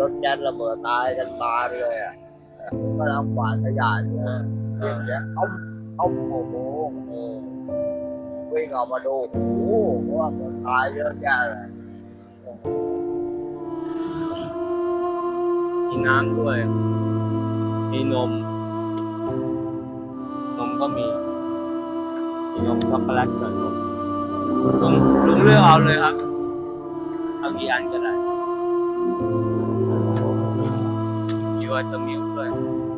รถแก๊สระเบิดตายกันบานเลยอะก็ทำกวาดขยะอยู่นะเสียงเสียงต้มต้มโอ้โหเออวิ่งออกมาดูโอ้โหเพระว่าคนตายเยอะแยะเลยมีน้ำด้วย มีนม นมก็มี มีนมช็อกโกแลตกับนมลุงลุงเลือกเอาเลยครับ เอากี่อันก็ได้ มีวิตามินด้วยลุง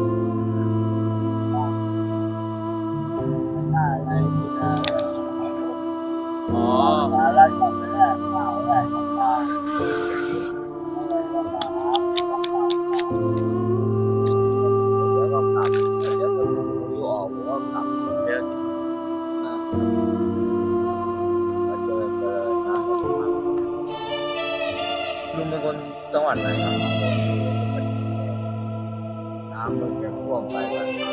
ช ลุงเป็นคนจังหวัดไหนครับน้ำมันจะท่วมไปมันมา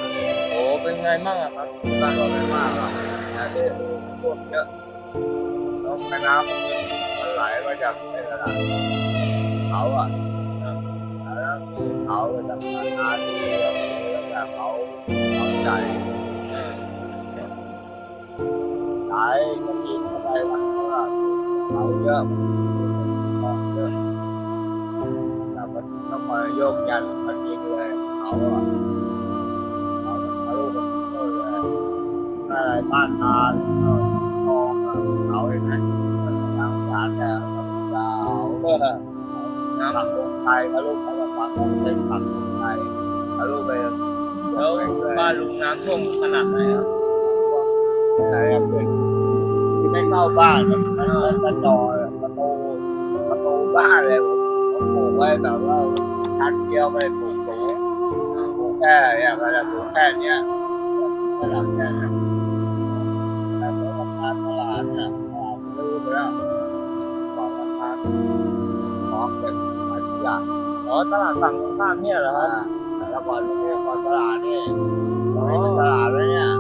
โอ้เป็นไงมั่งอะครับบ้านก็ไม่มากหรอกแต่ที่ท่วมเยอะแล้วแม่น้ำมันไหลมาจากในระดับเขาอะแล้วมีเขาเลยจากนาทีแล้วก็เขาเขาให ญ่ไหลก็ยิงเข้าไปมันก็เขาเยอะมันเยอะแต่มันต้องมาโยกยันมันยิงเลยเขาอะเอาลุกันเลยอะไรบ้านนาเอาทองเอาเองนะทางการแต่ดาวเมื่อน้ำหลักลงไทยทะลุไปฝั่งของเส้นฝั่งลงไทยทะลุไปแล้วบ้านลุงน้ำท่วมขนาดไหนครับ ไหนอะเพื่อนที่ไม่เข้าบ้านมันมันกระจอยประตูประตูบ้านเลยผมปลูกไว้แบบว่าชั้นเดียวไม่ปลูกสูงปลูกแค่เนี่ยมันจะปลูกแค่เนี้ยระดับแค่นี้ยแต่เมื่อราคาตลาดเนี่ยตลาดลืมไปแล้วบอกราคาของเก็บขายทุกอย่างอ๋อตลาดฝั่งตรงข้ามเนี่ยเหรอครับแต่ละก่อนนี่ก่อนตลาดนี่ตลาดแล้วเนี่ย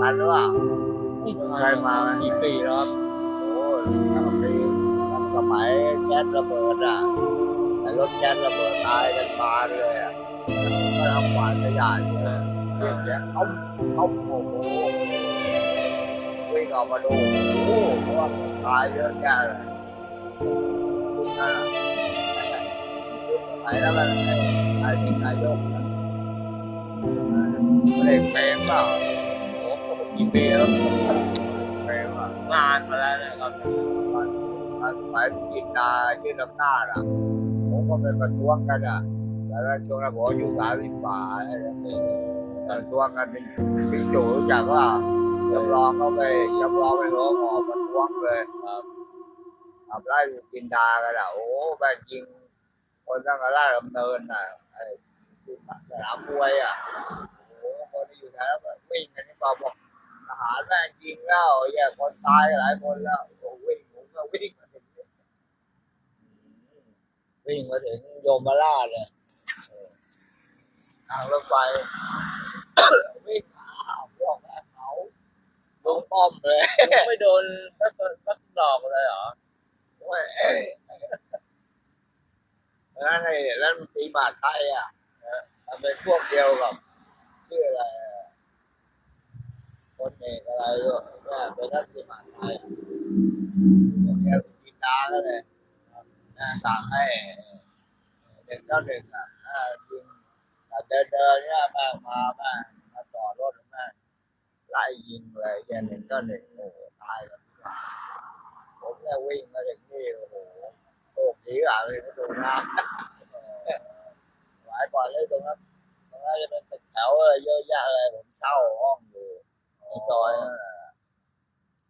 อ่าอยู่ทันหรือเปล่าใครมาไหมกี่ปีแล้วครับโอ้ยตั้งปีตั้งสมัยแก๊สระเบิดอะแต่รถแก๊สระเบิดตายกันบานเลยอะก็ทำกวาดขยะอยู่นะเสียงเสียงต้มต้มโอ้โหวิ่งออกมาดูโอ้โหเพราะว่าคนตายเยอะแยะเลยนั่นน่ะไปแล้วกันไอ้ไอ้ที่นายกนะไม่ได้เปรมเปล่าโอ้โห กี่ปีแล้วเปรมอะนานมาแล้วนะครับมันสมัยกินดายื่นอำนาจอะผมก็ไปประท้วงกันอะแล้วช่วงนั้นผมอายุสามสิบกว่าไอ้นี่ประท้วงกันเป็นพิจูรู้จักว่าจำลองเขาไปจำลองไปหัวหมอประท้วงเลยครับขับไล่กินดากันอะโอ้แม่งยิง คนตั้งแต่ไล่ดำเนินอะไอ้ที่สนามมวยอะโอ้คนที่อยู่แถวนั้นวิ่งกันนี่บอบอก ทหารแม่งยิงแล้วแย่คนตายหลายคนแล้วโอ้วิ่งผมก็วิ่งมาถึงวิ่งมาถึงโยมราเลยทางรถไฟวิ่งหาพวกแม่เขาลงป้อมเลยไม่โดนสักสักดอกเลยเหรอโอ้ยเอ้ยแล้วไงแล้วมันตีบาดไทยอะเออมันเป็นพวกเดียวกับชื่ออะไร กอะไรก็เนี่ยเป็นนักตีบาไทยอะพวกเดียวกับกินดาก็เลยสั่งให้เด็กเจ้าหนึ่งอะอ่ายิงเดินเดินเนี่ยม่งมาแม่มาจอรถแม่ไล่ยิงเลยแกหนึ่งก็หนึ่งโอ้ตายกันทุกอย่างผมเนี่ยวิ่งมาถึงนี่โอ้โหโอ้ผีอะเลยก็ดูน้ำหลายก่อนเลยตรงนั้นตรงนั้นจะเป็นตึกแถวเยอะแยะเลยผมเช่าห้องอยู่ในซอยนั่นน่ะ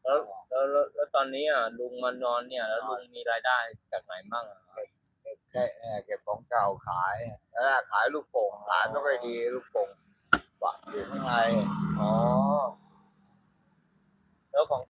แล้วแล้วแล้วแล้วตอ นี้อะลุงมานอนเนี่ย แล้วลุงมีรายได้จากไหนบ้างอะครับแค่เอ่อเก็บของเก่าขายแล้วขายลูกโป่งขายไม่ค่อยดีลูกโป่งฝักอยู่ข้างในอ๋อแล้วของ